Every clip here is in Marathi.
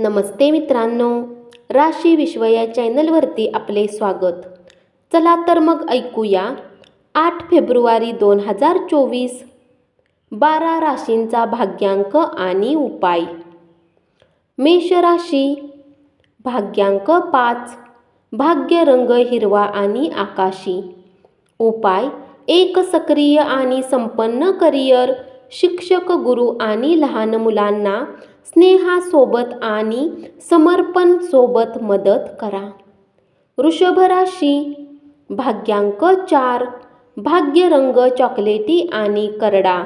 नमस्ते मित्रांनो. राशी विश्व या चॅनलवरती आपले स्वागत. चला तर मग ऐकूया आठ फेब्रुवारी दोन हजार चोवीस. बारा राशींचा भाग्यांक आणि उपाय. मेष राशी. भाग्यांक पाच. भाग्य रंग हिरवा आणि आकाशी. उपाय एक सक्रिय आणि संपन्न करिअर शिक्षक गुरु आणि लहान मुलांना स्नेहासोबत आणि समर्पण सोबत मदत करा. वृषभ राशी भाग्यांक चार भाग्य रंग चॉकलेटी आणि करडा.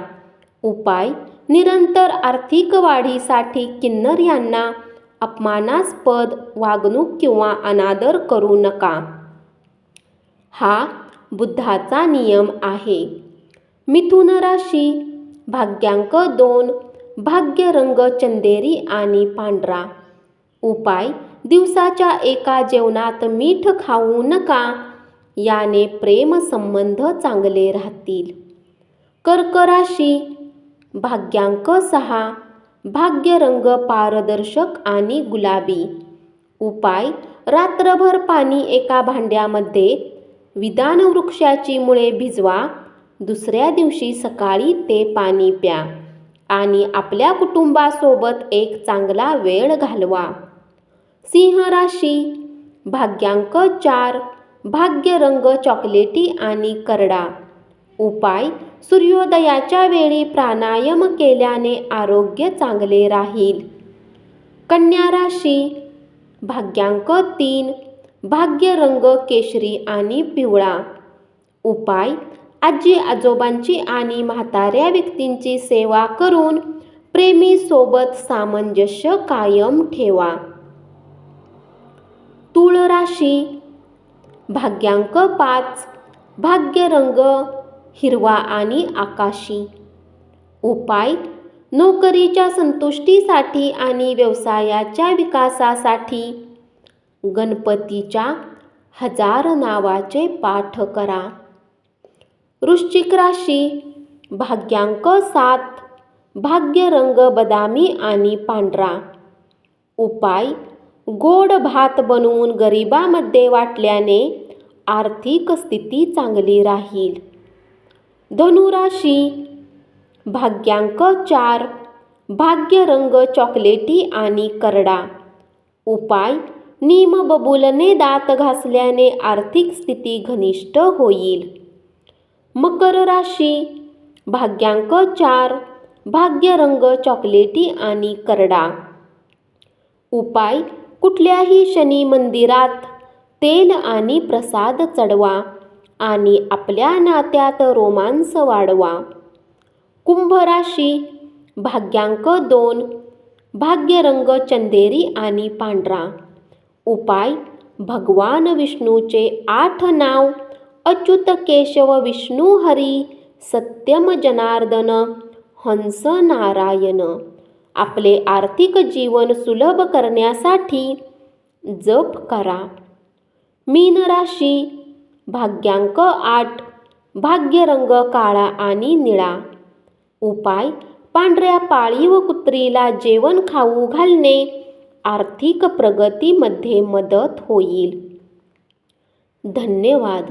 उपाय निरंतर आर्थिक वाढीसाठी किन्नर यांना अपमानास्पद वागणूक किंवा अनादर करू नका. हा बुद्धाचा नियम आहे. मिथुन राशी भाग्यांक दोन भाग्य रंग चंदेरी आणि पांढरा. उपाय दिवसाच्या एका जेवणात मीठ खाऊ नका याने प्रेम संबंध चांगले राहतील. कर्क राशी भाग्यांक सहा भाग्यरंग पारदर्शक आणि गुलाबी. उपाय रात्रभर पाणी एका भांड्यामध्ये विधान वृक्षाची मुळे भिजवा दुसऱ्या दिवशी सकाळी ते पाणी प्या. आणि आपल्या कुटुंबासोबत एक चांगला वेळ घालवा. सिंह राशी भाग्यांक चार भाग्य रंग चॉकलेटी आणि करडा. उपाय सूर्योदयाच्या वेळी प्राणायाम केल्याने आरोग्य चांगले राहील. कन्या राशी भाग्यांक तीन भाग्य रंग केशरी आणि पिवळा. उपाय आजी आजोबांची आणि म्हाताऱ्या व्यक्तींची सेवा करून प्रेमी सोबत सामंजस्य कायम ठेवा. तुळ राशी भाग्यांक पाच भाग्य रंग हिरवा आणि आकाशी. उपाय नोकरीच्या संतुष्टीसाठी आणि व्यवसायाच्या विकासासाठी गणपतीच्या हजार नावाचे पाठ करा. वृश्चिक राशी भाग्यांक सात भाग्य रंग बदामी आणि पांढरा. उपाय गोड भात बनवून गरिबामध्ये वाटल्याने आर्थिक स्थिती चांगली राहील. धनुराशी भाग्यांक चार भाग्य रंग चॉकलेटी आणि करडा. उपाय नीम बबुलने दात घासल्याने आर्थिक स्थिती घनिष्ठ होईल. मकर राशी भाग्यांक चार भाग्य रंग चॉकलेटी आणि करडा. उपाय कुठल्याही शनी मंदिरात तेल आणि प्रसाद चढवा आणि आपल्या नात्यात रोमांस वाढवा. कुंभ राशी भाग्यांक दोन भाग्य रंग चंदेरी आणि पांढरा. उपाय भगवान विष्णूचे आठ नाव अच्युत केशव विष्णू हरी सत्यम जनार्दन हंस नारायण. आपले आर्थिक जीवन सुलभ करण्यासाठी जप करा. मीन राशी भाग्यांक आठ भाग्य रंग काळा आणि निळा. उपाय पांढऱ्या पाळीव कुत्रीला जेवण खाऊ घालणे. आर्थिक प्रगतीमध्ये मदत होईल. धन्यवाद.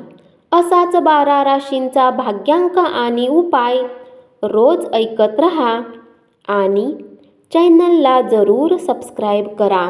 असाच बारा राशींचा भाग्यांक आणि उपाय रोज ऐकत रहा आणि चॅनलला जरूर सबस्क्राईब करा.